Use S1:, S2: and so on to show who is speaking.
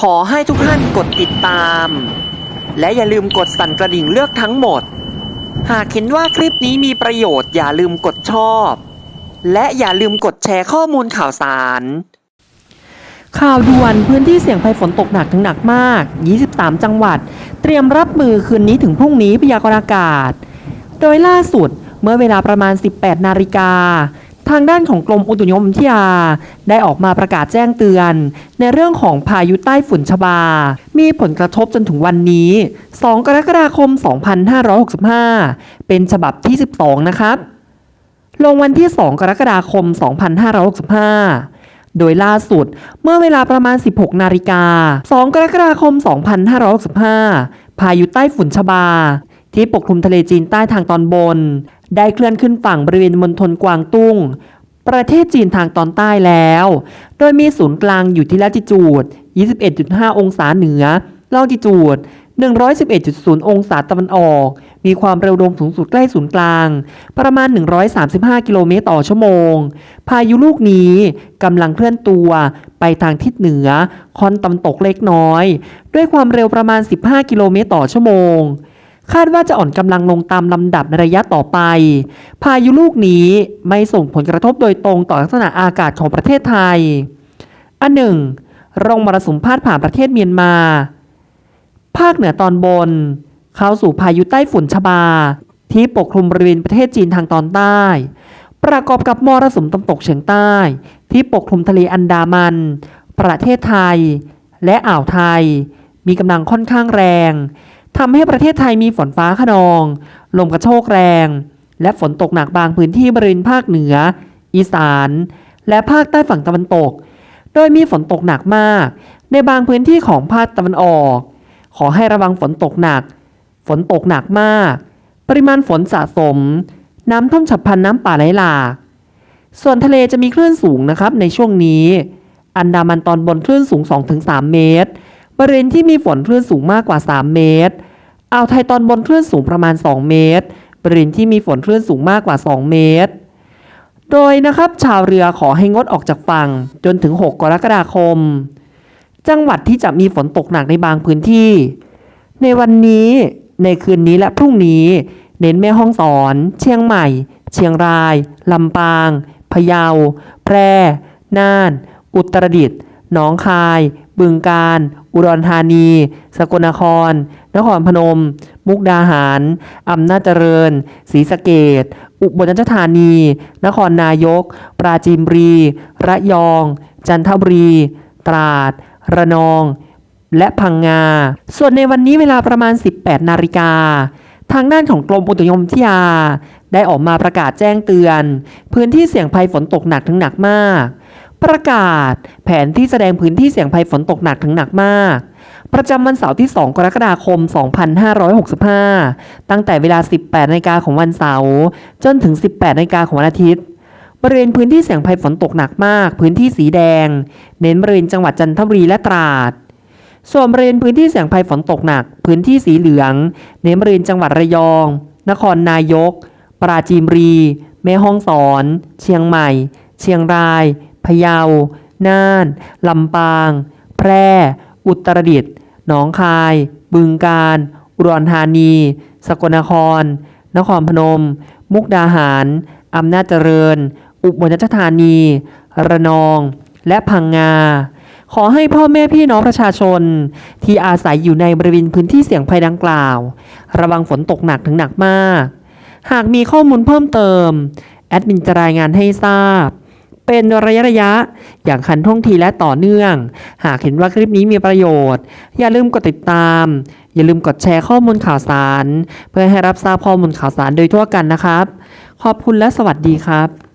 S1: ขอให้ทุกท่านกดติดตาม และอย่าลืมกดสั่นกระดิ่งเลือกทั้งหมด หากเห็นว่าคลิปนี้มีประโยชน์อย่าลืมกดชอบ และอย่าลืมกดแชร์ข้อมูลข่าวสาร
S2: ข่าวด่วนพื้นที่เสี่ยงภัยฝนตกหนักถึงหนักมาก 23 จังหวัด เตรียมรับมือคืนนี้ถึงพรุ่งนี้พยากรณ์อากาศ โดยล่าสุดเมื่อเวลาประมาณ 18 นาฬิกา ทางด้านของกรมอุตุนิยมวิทยา ได้ออกมาประกาศแจ้งเตือน ในเรื่องของพายุใต้ฝุ่นชบา มีผลกระทบจนถึงวันนี้ 2 กรกฎาคม 2565 เป็นฉบับที่ 12 นะครับ ลงวันที่ 2 กรกฎาคม 2565 โดยล่าสุดเมื่อเวลาประมาณ 16 นาฬิกา 2 กรกฎาคม 2565 พายุใต้ฝุ่นชบา ที่ปกคลุมทะเลจีนใต้ทางตอนบน ได้เคลื่อนขึ้นฝั่งบริเวณมณฑลกวางตุ้ง ประเทศจีนทางตอนใต้แล้ว โดยมีศูนย์กลางอยู่ที่ละติจูด 21.5 องศาเหนือลองติจูด 111.0 องศาตะวันออก มีความเร็วลมสูงสุดใกล้ศูนย์กลาง ประมาณ 135 กิโลเมตรต่อชั่วโมง พายุลูกนี้กำลังเคลื่อนตัวไปทางทิศเหนือคอนตะวันตกเล็กน้อย ด้วยความเร็วประมาณ 15 กิโลเมตรต่อชั่วโมง คาดว่าจะอ่อนกำลังลงตามลำดับในระยะต่อไป พายุลูกนี้ไม่ส่งผลกระทบโดยตรงต่อลักษณะอากาศของประเทศไทย อันหนึ่งร่องมรสุมพาดผ่านประเทศเมียนมา ภาคเหนือตอนบน เข้าสู่พายุใต้ฝุ่นชบา ที่ปกคลุมบริเวณประเทศจีนทางตอนใต้ ประกอบกับมรสุมตะวันตกเฉียงใต้ ที่ปกคลุมทะเลอันดามัน ประเทศไทย และอ่าวไทย มีกำลังค่อนข้างแรง ทำให้ประเทศไทยมีฝนฟ้าขนอง ลมกระโชกแรง และฝนตกหนักบางพื้นที่บริเวณภาคเหนือ อีสาน และภาคใต้ฝั่งตะวันตก โดยมีฝนตกหนักมาก ในบางพื้นที่ของภาคตะวันออก ขอให้ระวังฝนตกหนัก ฝนตกหนักมาก ปริมาณฝนสะสม น้ำท่วมฉับพลันน้ำป่าไหลหลาก ส่วนทะเลจะมีคลื่นสูงนะครับในช่วงนี้ อันดามันตอนบนคลื่นสูง 2-3 เมตร บริเวณที่มีฝนคลื่นสูงมากกว่า 3 เมตร อ่าวไทยตอนบนคลื่นสูงประมาณ 2 เมตร บริเวณที่มีฝนคลื่นสูงมากกว่า 2 เมตร โดยนะครับชาวเรือขอให้งดออกจากฝั่งจนถึง 6 กรกฎาคม จังหวัดที่จะมีฝนตกหนักในบางพื้นที่ ในวันนี้ในคืนนี้และพรุ่งนี้ เน้นแม่ห้องสอน เชียงใหม่ เชียงราย ลำปาง พะเยา แพร่ น่าน อุตรดิตถ์หนองคาย บึงกาฬ อุดรธานี สกลนคร นครพนม มุกดาหาร อำนาจเจริญ ศรีสะเกดอุบลราชธานี นครนายก ปราจีนบุรี ระยอง จันทบุรี ตราด ระนอง และพังงา ส่วนในวันนี้เวลาประมาณ 18 นาฬิกา ทางด้านของกรมอุตุนิยมวิทยา ได้ออกมาประกาศแจ้งเตือน พื้นที่เสี่ยงภัยฝนตกหนักถึงหนักมาก ประกาศแผนที่แสดงพื้นที่เสี่ยงภัยฝนตกหนักถึงหนักมาก ประจำวันเสาร์ที่ 2 กรกฎาคม 2565 ตั้งแต่เวลา 18นาฬิกาของวันเสาร์จนถึง 18นาฬิกาของวันอาทิตย์บริเวณพื้นที่เสี่ยงภัยฝนตกหนักมาก พื้นที่สีแดง เน้นบริเวณจังหวัดจันทบุรีและตราด ส่วนบริเวณพื้นที่เสี่ยงภัยฝนตกหนัก พื้นที่สีเหลือง เน้นบริเวณจังหวัดระยอง นครนายก ปราจีนบุรี แม่ฮ่องสอน เชียงใหม่ เชียงราย พะเยา น่าน ลำปาง แพร่ อุตรดิตถ์ หนองคาย บึงกาฬ อุดรธานี สกลนคร นครพนม มุกดาหาร อำนาจเจริญ อุบลราชธานี ระนอง และพังงาขอให้พ่อแม่พี่น้องประชาชน ที่อาศัยอยู่ในบริเวณพื้นที่เสี่ยงภัยดังกล่าว ระวังฝนตกหนักถึงหนักมาก หากมีข้อมูลเพิ่มเติม แอดมินจะรายงานให้ทราบ เป็นระยะระยะ อย่างคันท่วงทีและต่อเนื่อง หากเห็นว่าคลิปนี้มีประโยชน์ อย่าลืมกดติดตาม อย่าลืมกดแชร์ข้อมูลข่าวสาร เพื่อให้รับทราบข้อมูลข่าวสารโดยทั่วกันนะครับ ขอบคุณและสวัสดีครับ